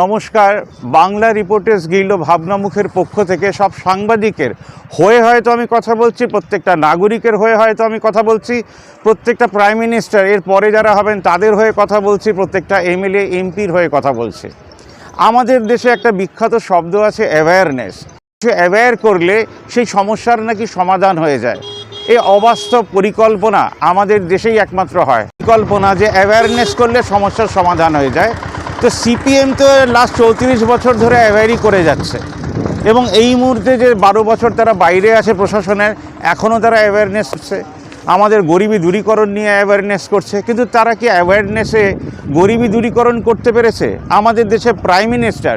নমস্কার, Bangla reporters guild ভাবনামুখের পক্ষ থেকে সব সাংবাদিকের হয়ে হয়তো আমি কথা বলছি, প্রত্যেকটা নাগরিকের হয়ে হয়তো আমি কথা বলছি, প্রত্যেকটা প্রাইম মিনিস্টার, এর পরে যারা হবেন তাদের হয়ে কথা বলছি, প্রত্যেকটা এমএলএ, এমপির হয়ে কথা বলছি। আমাদের দেশে একটা বিখ্যাত শব্দ আছে অ্যাওয়ারনেস সে অ্যাওয়্যার করলে সেই সমস্যার নাকি সমাধান হয়ে যায়। এই অবাস্তব পরিকল্পনা আমাদের দেশেই একমাত্র হয়। পরিকল্পনা যে অ্যাওয়ারনেস করলে সমস্যার সমাধান হয়ে যায়। তো সিপিএম তো লাস্ট চৌত্রিশ বছর ধরে অ্যাওয়ারই করে যাচ্ছে। এবং এই মুহূর্তে যে বারো বছর তারা বাইরে আছে প্রশাসনের এখনও তারা অ্যাওয়ারনেস করছে। আমাদের গরিবী দূরীকরণ নিয়ে অ্যাওয়ারনেস করছে। কিন্তু তারা কি অ্যাওয়ারনেসে গরিবী দূরীকরণ করতে পেরেছে? আমাদের দেশে প্রাইম মিনিস্টার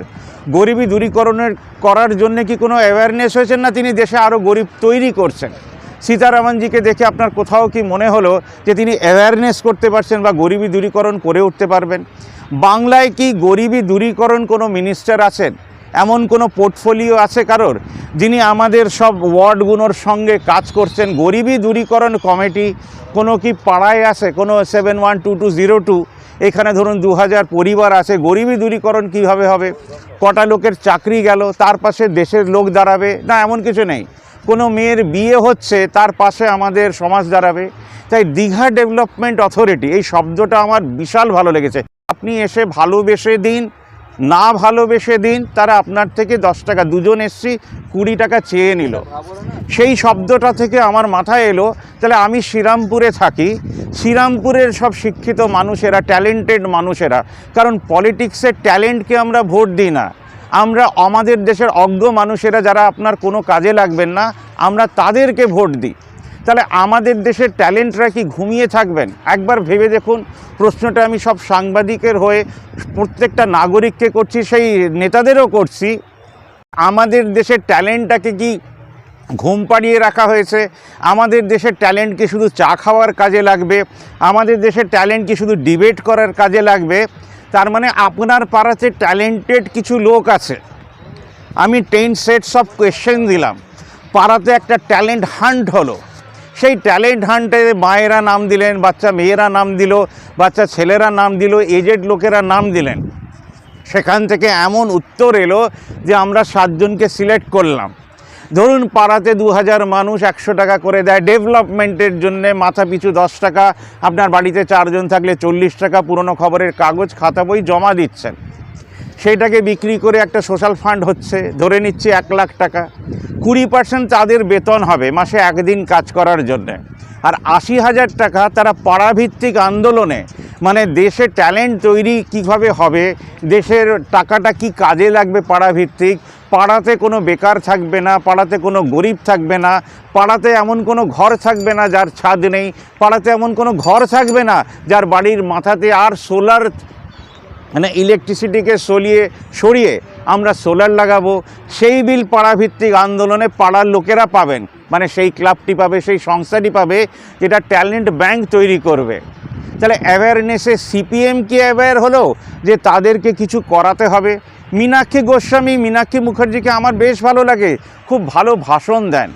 গরিবী দূরীকরণের করার জন্য কি কোনো অ্যাওয়ারনেস হয়েছেন না তিনি দেশে আরও গরিব তৈরি করছেন? সীতারামনজিকে দেখে আপনার কোথাও কি মনে হলো যে তিনি অ্যাওয়ারনেস করতে পারছেন বা গরিবী দূরীকরণ করে উঠতে পারবেন? বাংলায় কি গরিবী দূরীকরণ কোনো মিনিস্টার আছেন? এমন কোনো পোর্টফোলিও আছে কারোর? যিনি আমাদের সব ওয়ার্ডগুলোর সঙ্গে কাজ করছেন। গরিবী দূরীকরণ কমিটি কোনো কি পাড়ায় আছে? কোনো seven one two two zero two এখানে ধরুন দু হাজার পরিবার আছে। গরিবী দূরীকরণ কীভাবে হবে? কটা লোকের চাকরি গেল? তার পাশে দেশের লোক দাঁড়াবে? না, এমন কিছু নেই। কোনো মেয়ের বিয়ে হচ্ছে, তার পাশে আমাদের সমাজ দাঁড়াবে। তাই দীঘা ডেভেলপমেন্ট অথরিটি, এই শব্দটা আমার বিশাল ভালো লেগেছে। আপনি এসে ভালোবেসে দিন, না ভালোবেসে দিন, তারা আপনার থেকে দশ টাকা, দুজন এসছি, কুড়ি টাকা চেয়ে নিল। সেই শব্দটা থেকে আমার মাথায় এলো, তাহলে আমি শ্রীরামপুরে থাকি। শ্রীরামপুরের সব শিক্ষিত মানুষেরা ট্যালেন্টেড মানুষেরা, কারণ পলিটিক্সের ট্যালেন্টকে আমরা ভোট দিই না। আমরা আমাদের দেশের অজ্ঞ মানুষেরা যারা আপনার কোনো কাজে লাগবেন না, আমরা তাদেরকে ভোট দিই। তাহলে আমাদের দেশের ট্যালেন্টরা কি ঘুমিয়ে থাকবেন? একবার ভেবে দেখুন, প্রশ্নটা আমি সব সাংবাদিকের হয়ে প্রত্যেকটা নাগরিককে করছি, সেই নেতাদেরও করছি। আমাদের দেশের ট্যালেন্টটাকে কি ঘুম পাড়িয়ে রাখা হয়েছে? আমাদের দেশের ট্যালেন্ট কি শুধু চা খাওয়ার কাজে লাগবে? আমাদের দেশের ট্যালেন্ট কি শুধু ডিবেট করার কাজে লাগবে? তার মানে আপনার পাড়াতে ট্যালেন্টেড কিছু লোক আছে। আমি টেন সেটস অফ কোয়েশ্চেন দিলাম। পাড়াতে একটা ট্যালেন্ট হান্ট হলো। সেই ট্যালেন্ট হান্টে মায়েরা নাম দিলেন, বাচ্চা মেয়েরা নাম দিল, বাচ্চা ছেলেরা নাম দিল এজেড লোকেরা নাম দিলেন। সেখান থেকে এমন উত্তর এলো যে আমরা সাতজনকে সিলেক্ট করলাম। ধরুন পাড়াতে দু হাজার মানুষ একশো টাকা করে দেয় ডেভেলপমেন্টের জন্য মাথা পিছু দশ টাকা, আপনার বাড়িতে চারজন থাকলে চল্লিশ টাকা, পুরনো খবরের কাগজ, খাতা বই জমা দিচ্ছেন। সেইটাকে বিক্রি করে একটা সোশ্যাল ফান্ড হচ্ছে, ধরে নিচ্ছে এক লাখ টাকা। কুড়ি পার্সেন্ট তাদের বেতন হবে মাসে একদিন কাজ করার জন্যে। আর আশি হাজার টাকা তারা পাড়াভিত্তিক আন্দোলনে মানে দেশে ট্যালেন্ট তৈরি কীভাবে হবে, দেশের টাকাটা কি কাজে লাগবে পাড়াভিত্তিক পাড়াতে কোনো বেকার থাকবে না, পাড়াতে কোনো গরিব থাকবে না, পাড়াতে এমন কোনো ঘর থাকবে না যার ছাদ নেই, পাড়াতে এমন কোনো ঘর থাকবে না যার বাড়ির মাথাতে আর সোলার মানে ইলেকট্রিসিটিকে সলিয়ে সরিয়ে আমরা সোলার লাগাবো। সেই বিল পাড়াভিত্তিক আন্দোলনে পাড়ার লোকেরা পাবেন। মানে সেই ক্লাবটি পাবে, সেই সংস্থাটি পাবে যেটা ট্যালেন্ট ব্যাংক তৈরি করবে। তাহলে অ্যাওয়ারনেসে সিপিএম কি অ্যাওয়্যার হলো? যে তাদেরকে কিছু করাতে হবে? মীনাক্ষী গোস্বামী, মীনাক্ষী মুখার্জিকে আমার বেশ ভালো লাগে। খুব ভালো ভাষণ দেন।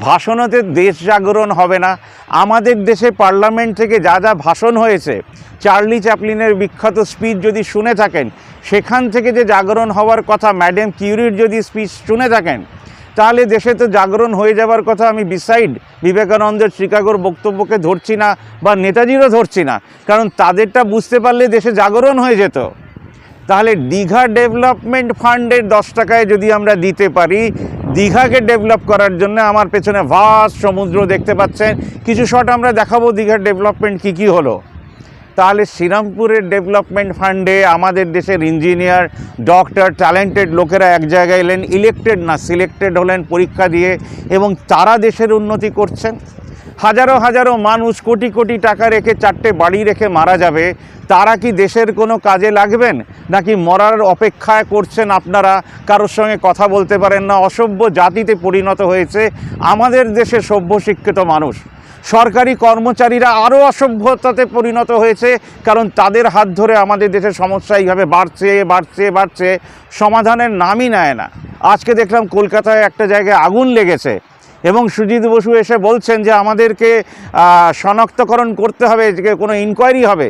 ভাষণতে দেশ জাগরণ হবে না। আমাদের দেশে পার্লামেন্ট থেকে যা যা ভাষণ হয়েছে, চার্লি চ্যাপলিনের বিখ্যাত স্পিচ যদি শুনে থাকেন, সেখান থেকে যে জাগরণ হওয়ার কথা ম্যাডাম কিউরির যদি স্পিচ শুনে থাকেন, তাহলে দেশে তো জাগরণ হয়ে যাওয়ার কথা আমি বিসাইড বিবেকানন্দের শিকাগোর বক্তব্যকে ধরছি না বা নেতাজিরও ধরছি না। কারণ তাদেরটা বুঝতে পারলে দেশে জাগরণ হয়ে যেত। তাহলে দীঘা ডেভেলপমেন্ট ফান্ডের দশ টাকায় যদি আমরা দিতে পারি, দীঘাকে ডেভেলপ করার জন্য আমার পেছনে ভাস সমুদ্র দেখতে পাচ্ছেন। কিছু শট আমরা দেখাবো দীঘার ডেভেলপমেন্ট কী কী হলো। তাহলে শ্রীরামপুরের ডেভেলপমেন্ট ফান্ডে আমাদের দেশের ইঞ্জিনিয়ার ডক্টর ট্যালেন্টেড লোকেরা এক জায়গায় এলেন ইলেক্টেড না সিলেক্টেড হলেন পরীক্ষা দিয়ে, এবং তারা দেশের উন্নতি করছেন। হাজারো হাজারো মানুষ কোটি কোটি টাকা রেখে চারটে বাড়ি রেখে মারা যাবে। তারা কি দেশের কোনো কাজে লাগবেন? নাকি মরার অপেক্ষায় করছেন আপনারা? কারোর সঙ্গে কথা বলতে পারেন না। অসভ্য জাতিতে পরিণত হয়েছে আমাদের দেশে সভ্য শিক্ষিত মানুষ। সরকারি কর্মচারীরা আরও অসভ্যতাতে পরিণত হয়েছে, কারণ তাদের হাত ধরে আমাদের দেশের সমস্যা এইভাবে বাড়ছে বাড়ছে বাড়ছে, সমাধানের নামই নেয় না। আজকে দেখলাম কলকাতায় একটা জায়গায় আগুন লেগেছে। এবং সুজিত বসু এসে বলছেন যে আমাদেরকে শনাক্তকরণ করতে হবে, যে কোনো ইনকোয়ারি হবে।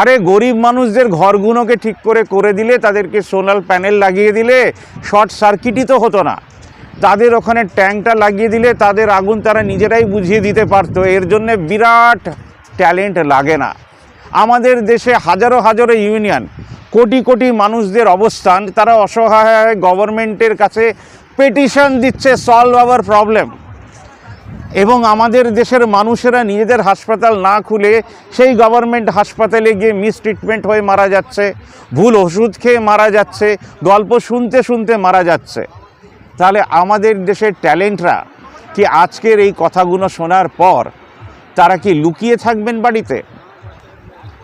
আরে গরিব মানুষদের ঘরগুলোকে ঠিক করে করে দিলে, তাদেরকে সোলার প্যানেল লাগিয়ে দিলে শর্ট সার্কিটই তো হতো না। তাদের ওখানে ট্যাঙ্কটা লাগিয়ে দিলে তাদের আগুন তারা নিজেরাই বুঝিয়ে দিতে পারতো। এর জন্য বিরাট ট্যালেন্ট লাগে না। আমাদের দেশে হাজারো হাজারো ইউনিয়ন, কোটি কোটি মানুষদের অবস্থান, তারা অসহায় গভর্নমেন্টের কাছে পেটিশন দিচ্ছে সলভ আওয়ার প্রবলেম এবং আমাদের দেশের মানুষেরা নিজেদের হাসপাতাল না খুলে সেই গভর্নমেন্ট হাসপাতালে গিয়ে মিসট্রিটমেন্ট হয়ে মারা যাচ্ছে, ভুল ওষুধ খেয়ে মারা যাচ্ছে, গল্প শুনতে শুনতে মারা যাচ্ছে। তাহলে আমাদের দেশের ট্যালেন্টরা কি আজকের এই কথাগুলো শোনার পর তারা কি লুকিয়ে থাকবেন বাড়িতে?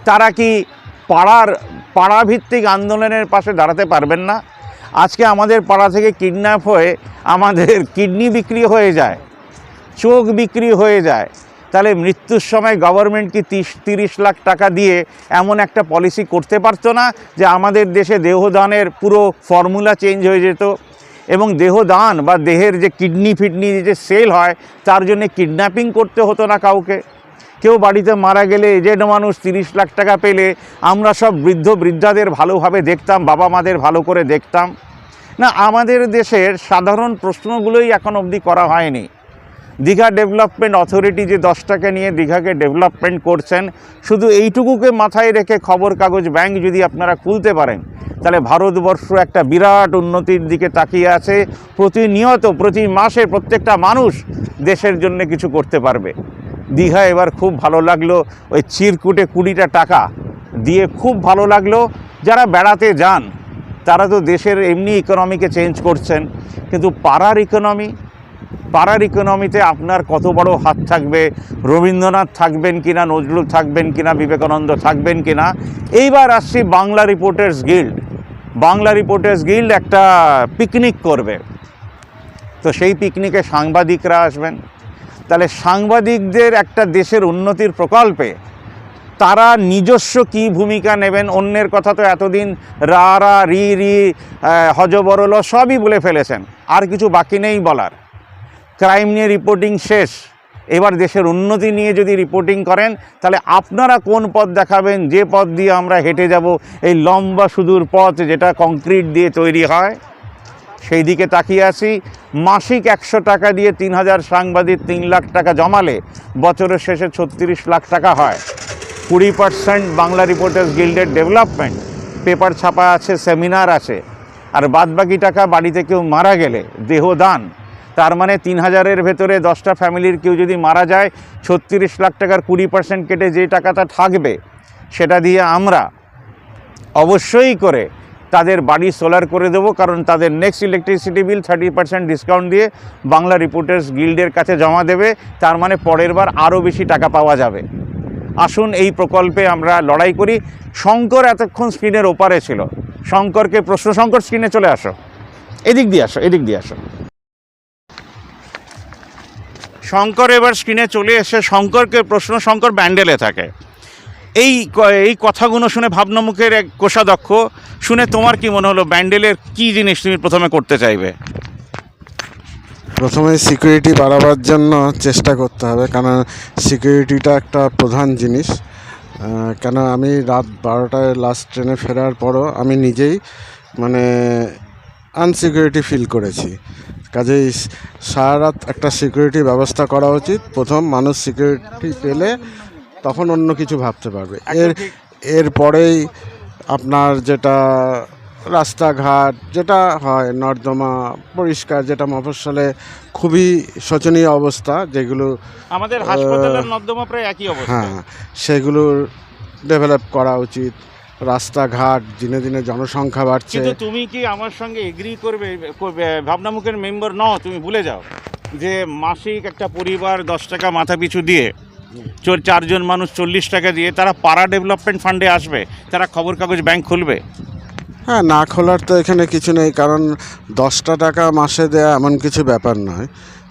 তারা কি পাড়ার, পাড়াভিত্তিক আন্দোলনের পাশে দাঁড়াতে পারবেন না? আজকে আমাদের পাড়া থেকে কিডন্যাপ হয়ে আমাদের কিডনি বিক্রি হয়ে যায়, চোখ বিক্রি হয়ে যায়। তাহলে মৃত্যুর সময় গভর্নমেন্ট কি তিরিশ তিরিশ লাখ টাকা দিয়ে এমন একটা পলিসি করতে পারতো না যে আমাদের দেশে দেহদানের পুরো ফর্মুলা চেঞ্জ হয়ে যেত? এবং দেহদান বা দেহের যে কিডনি ফিডনি যে সেল হয়, তার জন্য কিডন্যাপিং করতে হতো না কাউকে? কেউ বাড়িতে মারা গেলে এজেড মানুষ তিরিশ লাখ টাকা পেলে, আমরা সব বৃদ্ধ বৃদ্ধাদের ভালোভাবে দেখতাম, বাবা মাদের ভালো করে দেখতাম। না, আমাদের দেশের সাধারণ প্রশ্নগুলোই এখন অবধি করা হয়নি। দীঘা ডেভেলপমেন্ট অথরিটি যে দশ টাকা নিয়ে দীঘাকে ডেভেলপমেন্ট করছেন, শুধু এইটুকুকে মাথায় রেখে খবর কাগজ ব্যাংক যদি আপনারা খুলতে পারেন, তাহলে ভারতবর্ষ একটা বিরাট উন্নতির দিকে তাকিয়ে আছে। প্রতিনিয়ত, প্রতি মাসে প্রত্যেকটা মানুষ দেশের জন্য কিছু করতে পারবে। দীঘা এবার খুব ভালো লাগল। ওই চিরকুটে কুড়িটা টাকা দিয়ে খুব ভালো লাগল। যারা বেড়াতে যান, তারা তো দেশের এমনি ইকোনমিকে চেঞ্জ করছেন। কিন্তু পাড়ার ইকোনমি পাড়ার ইকোনমিতে আপনার কত বড় হাত থাকবে? রবীন্দ্রনাথ থাকবেন কিনা, নজরুল থাকবেন কিনা, বিবেকানন্দ থাকবেন কিনা? এইবার আসছি Bangla reporters guild Bangla reporters guild একটা পিকনিক করবে। তো সেই পিকনিকে সাংবাদিকরা আসবেন। তাহলে সাংবাদিকদের একটা দেশের উন্নতির প্রকল্পে তারা নিজস্ব কি ভূমিকা নেবেন? অন্যের কথা তো এতদিন রা রা, রি রি হজবরল সবই বলে ফেলেছেন। আর কিছু বাকি নেই বলার। ক্রাইম নিয়ে রিপোর্টিং শেষ। এবার দেশের উন্নতি নিয়ে যদি রিপোর্টিং করেন, তাহলে আপনারা কোন পথ দেখাবেন? যে পথ দিয়ে আমরা হেঁটে যাব, এই লম্বা সুদূর পথ যেটা কংক্রিট দিয়ে তৈরি হয়, সেই দিকে তাকিয়ে আছি। মাসিক একশো টাকা দিয়ে তিন হাজার সাংবাদিক তিন লাখ টাকা জমালে, বছরের শেষে ছত্রিশ লাখ টাকা হয়। কুড়ি পার্সেন্ট বাংলা রিপোর্টার্স গিল্ডের ডেভেলপমেন্ট, পেপার ছাপা আছে, সেমিনার আছে। আর বাদবাকি টাকা বাড়িতে কেউ মারা গেলে, দেহদান। তার মানে তিন হাজারের ভেতরে দশটা ফ্যামিলির কেউ যদি মারা যায়, ছত্রিশ লাখ টাকার কুড়ি পার্সেন্ট কেটে যে টাকাটা থাকবে, সেটা দিয়ে আমরা অবশ্যই করে তাদের বাড়ি সোলার করে দেবো, কারণ তাদের next electricity bill thirty percent discount দিয়ে বাংলা রিপোর্টার্স গিল্ডের কাছে জমা দেবে, তার মানে পরের বার আরও বেশি টাকা পাওয়া যাবে। আসুন এই প্রকল্পে আমরা লড়াই করি। শঙ্কর এতক্ষণ স্ক্রিনের ওপারে ছিল। শঙ্করকে প্রশ্ন, শঙ্কর স্ক্রিনে চলে আসো। এদিক দিয়ে আসো, এদিক দিয়ে আসো। শঙ্কর এবার স্ক্রিনে চলে এসে শঙ্করকে প্রশ্ন, শঙ্কর ব্যান্ডেলে থাকে। এই এই কথাগুলো শুনে ভাবনামুখের এক কোষাধ্যক্ষ শুনে তোমার কি মনে হলো, ব্যান্ডেলের কি জিনিস তুমি প্রথমে করতে চাইবে? প্রথমে সিকিউরিটি বাড়াবার জন্য চেষ্টা করতে হবে কারণ সিকিউরিটিটা একটা প্রধান জিনিস। কেন আমি রাত বারোটায় লাস্ট ট্রেনে ফেরার পরও আমি নিজেই মানে আনসিকিউরিটি ফিল করেছি। কাজেই সারা রাত একটা সিকিউরিটি ব্যবস্থা করা উচিত। প্রথম মানুষ সিকিউরিটি পেলে তখন অন্য কিছু ভাবতে পারবে। এর এরপরেই আপনার যেটা রাস্তাঘাট যেটা হয় নর্দমা পরিষ্কার যেটা মফস্বলে খুবই শোচনীয় অবস্থা যেগুলো আমাদের হাসপাতালের নর্দমা প্রায় একই অবস্থা। হ্যাঁ সেগুলোর ডেভেলপ করা উচিত। রাস্তাঘাট দিনে দিনে জনসংখ্যা বাড়ছে। কিন্তু তুমি কি আমার সঙ্গে এগ্রি করবে করবে ভাবনামুখের মেম্বার নও? তুমি ভুলে যাও যে মাসিক একটা পরিবার দশ টাকা মাথা পিছু দিয়ে চোর চারজন মানুষ চল্লিশ টাকা দিয়ে তারা পাড়া ডেভেলপমেন্ট ফান্ডে আসবে, তারা খবর কাগজ ব্যাংক খুলবে। হ্যাঁ না খোলার তো এখানে কিছু নেই কারণ দশটা টাকা মাসে দেয়া এমন কিছু ব্যাপার নয়।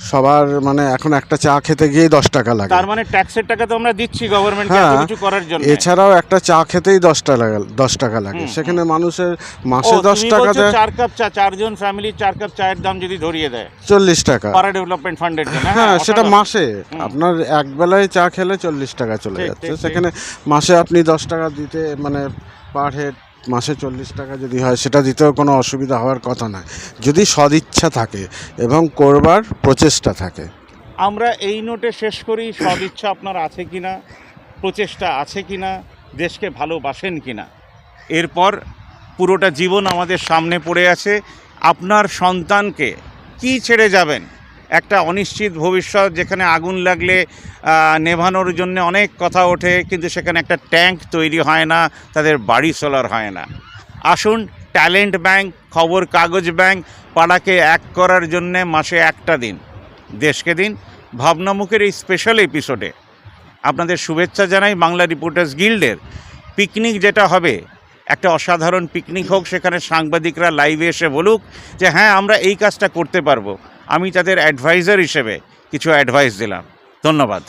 সবার মানে এখন একটা চা খেতে গিয়েই দশ টাকা লাগে। তার মানে ট্যাক্সের টাকা তো আমরা দিচ্ছি গভর্নমেন্ট হ্যাঁ, কিছু করার জন্য। এছাড়াও একটা চা খেতেই দশ টাকা দশ টাকা লাগে। সেখানে মানুষের মাসে দশ টাকা দেয়। চার কাপ চা চারজন ফ্যামিলি চার কাপ চায়ের দাম যদি ধরিয়ে দেয়। চল্লিশ টাকা। পাড়া ডেভেলপমেন্ট ফান্ডের জন্য হ্যাঁ সেটা মাসে। আপনার এক বেলায় চা খেলে চল্লিশ টাকা চলে যাচ্ছে। সেখানে মাসে আপনি দশ টাকা দিতে মানে পার হেড মাসে চল্লিশ টাকা যদি হয়, সেটা দিতেও কোনো অসুবিধা হওয়ার কথা নয়। যদি সদিচ্ছা থাকে এবং করবার প্রচেষ্টা থাকে। আমরা এই নোটে শেষ করি, সদিচ্ছা আপনার আছে কি না প্রচেষ্টা আছে কি না দেশকে ভালোবাসেন কি না এরপর পুরোটা জীবন আমাদের সামনে পড়ে আছে। আপনার সন্তানকে কি ছেড়ে যাবেন? একটা অনিশ্চিত ভবিষ্যৎ যেখানে আগুন লাগলে নেভানোর জন্য অনেক কথা ওঠে, কিন্তু সেখানে একটা ট্যাঙ্ক তৈরি হয় না, তাদের বাড়ি সোলার হয় না। আসুন, ট্যালেন্ট ব্যাংক, খবর কাগজ ব্যাংক, পাড়াকে এক করার জন্যে মাসে একটা দিন, দেশকে দিন, ভাবনামুখের এই স্পেশাল এপিসোডে আপনাদের শুভেচ্ছা জানাই বাংলা রিপোর্টার্স গিল্ডের পিকনিক যেটা হবে, একটা অসাধারণ পিকনিক হোক, সেখানে সাংবাদিকরা লাইভে এসে বলুক যে হ্যাঁ আমরা এই কাজটা করতে পারব। আমি তাদের অ্যাডভাইজার হিসেবে কিছু অ্যাডভাইস দিলাম। ধন্যবাদ।